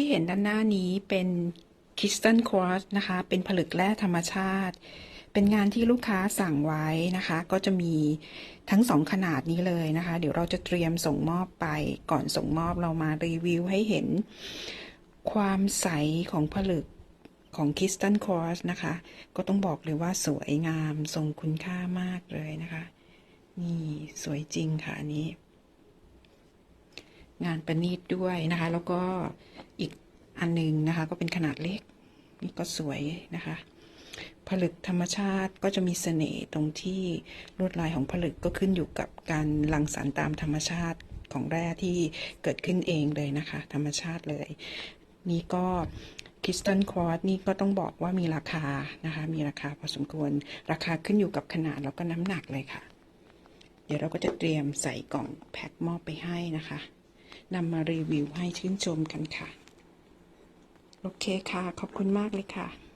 ที่เห็นด้านหน้านี้เป็นคริสตัลควอ t นะคะ เป็นผลึกแร่ธรรมชาติ เป็นงานที่ลูกค้าสั่งไว้นะคะ ก็จะมีทั้งสองขนาดนี้เลยนะคะ เดี๋ยวเราจะเตรียมส่งมอบไป ก่อนส่งมอบเรามารีวิวให้เห็นความใสของผลึกของคริสตัลควอ t นะคะ ก็ต้องบอกเลยว่าสวยงามทรงคุณค่ามากเลยนะคะ นี่สวยจริงค่ะอันนี้ งานประณีตด้วยนะคะ แล้วก็อีกอันหนึงนะคะ ก็เป็นขนาดเล็ก นี่ก็สวยนะคะ ผลึกธรรมชาติก็จะมีเสน่ห์ตรงที่ลวดลายของผลึกก็ขึ้นอยู่กับการรังสรรค์ตามธรรมชาติของแร่ที่เกิดขึ้นเองเลยนะคะ ธรรมชาติเลย นี่ก็คริสตัลควอตนี่ก็ต้องบอกว่ามีราคานะคะ มีราคาพอสมควร ราคาขึ้นอยู่กับขนาดแล้วก็น้ำหนักเลยค่ะ เดี๋ยวเราก็จะเตรียมใส่กล่องแพ็คมอบไปให้นะคะ นำมารีวิวให้ชื่นชมกันค่ะ โอเคค่ะ ขอบคุณมากเลยค่ะ